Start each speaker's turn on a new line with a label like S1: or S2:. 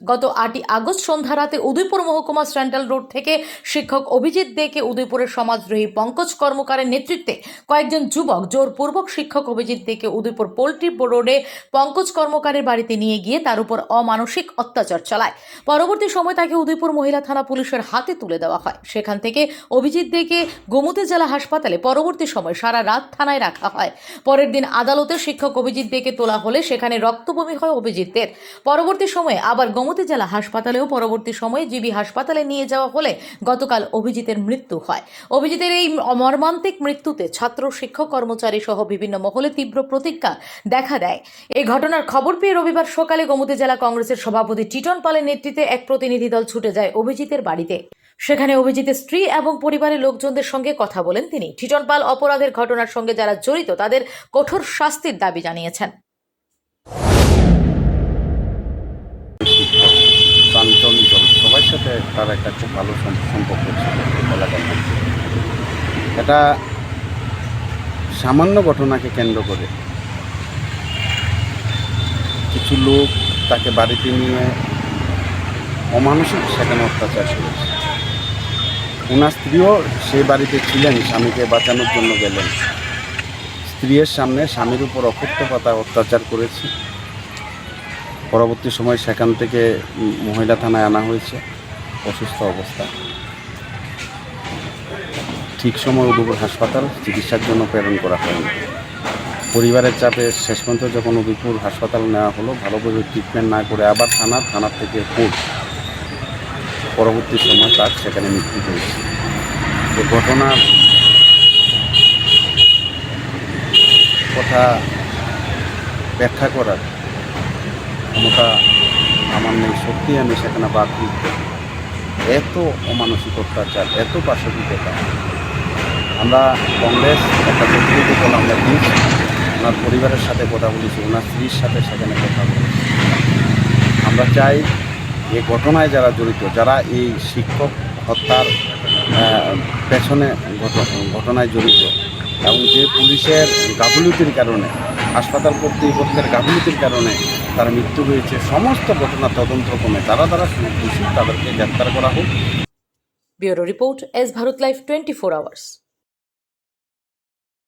S1: গত আটই আগস্ট সন্ধ্যা রাতে উদয়পুর মহকুমা সেন্ট্রাল রোড থেকে শিক্ষক অভিজিৎ দেকে উদয়পুরের সমাজদ্রোহী পঙ্কজ কর্মকারের নেতৃত্বে কয়েকজন যুবক, জোরপূর্বক শিক্ষক অভিজিৎ দেকে উদয়পুর পোল্ট্রি রোডে পঙ্কজ কর্মকারের বাড়িতে নিয়ে গিয়ে তার উপর অমানসিক অত্যাচার চালায়। পরবর্তী সময় তাকে উদয়পুর মহিলা থানা পুলিশের হাতে তুলে দেওয়া হয়। সেখান থেকে অভিজিৎ দেকে গোমতী জেলা হাসপাতালে পরবর্তী সময় সারা রাত থানায় রাখা হয়। পরের দিন আদালতে শিক্ষক অভিজিৎ দেকে তোলা হলে সেখানে রক্তবমি হয় অভিজিৎদের পরবর্তী সময়ে আবার গোমতী জেলা হাসপাতালেও পরবর্তী সময়ে জিবি হাসপাতালে নিয়ে যাওয়া হলে গতকাল অভিজিতের মৃত্যু হয়। অভিজিতের এই মর্মান্তিক মৃত্যুতে ছাত্র, শিক্ষক, কর্মচারী সহ বিভিন্ন মহলে তীব্র প্রতিজ্ঞা দেখা দেয়। এই ঘটনার খবর পেয়ে রবিবার সকালে গোমতী জেলা কংগ্রেসের সভাপতি টিটন পালের নেতৃত্বে এক প্রতিনিধি দল ছুটে যায় অভিজিতের বাড়িতে। সেখানে অভিজিতের স্ত্রী এবং পরিবারের লোকজনদের সঙ্গে কথা বলেন তিনি। টিটন পাল অপরাধের ঘটনার সঙ্গে যারা জড়িত, তাদের কঠোর শাস্তির দাবি জানিয়েছেন।
S2: সাথে তার একটা খুব ভালো সম্পর্ক ছিল এটা সামান্য ঘটনাকে কেন্দ্র করে কিছু লোক তাকে বাড়িতে নিয়ে অমানসিক সেখানে অত্যাচার করেছে। ওনার স্ত্রীও সেই বাড়িতে ছিলেন, স্বামীকে বাঁচানোর জন্য গেলেন। স্ত্রীর সামনে স্বামীর উপর অকথ্যপাতা অত্যাচার করেছে। পরবর্তী সময় সেখান থেকে মহিলা থানায় আনা হয়েছে। অসুস্থ অবস্থা। ঠিক সময় উদয়পুর হাসপাতাল চিকিৎসার জন্য প্রেরণ করা হয়নি পরিবারের চাপে শেষ পর্যন্ত যখন উদয়পুর হাসপাতাল নেওয়া হলো ভালোভাবে ট্রিটমেন্ট না করে আবার থানা থানার থেকে কোর্ট পরবর্তী সময় তার সেখানে মৃত্যু হয়েছে। এই ঘটনার কথা ব্যাখ্যা করার ক্ষমতা আমার নেই সত্যি আমি সেখানে বাদ দিতে এত অমানসিক অত্যাচার, এত পাশবিকতা। আমরা কংগ্রেস, একটা প্রতিনিধি দল আমরা দিয়েছি। ওনার পরিবারের সাথে কথা বলেছি, ওনার স্ত্রীর সাথে সেখানে কথা বলেছি। আমরা চাই এই ঘটনায় যারা জড়িত, যারা এই শিক্ষক হত্যার পেছনে ঘট- ঘটনায় জড়িত, এবং যে পুলিশের গাফলতির কারণে হাসপাতাল কর্তৃপক্ষের গাফিলতির কারণে তার মৃত্যু হয়েছে। সমস্ত ঘটনা তদন্ত কমে তারা তারা দোষী তাদেরকে গ্রেপ্তার করা হোক।
S1: Bureau report S Bharat life twenty four hours.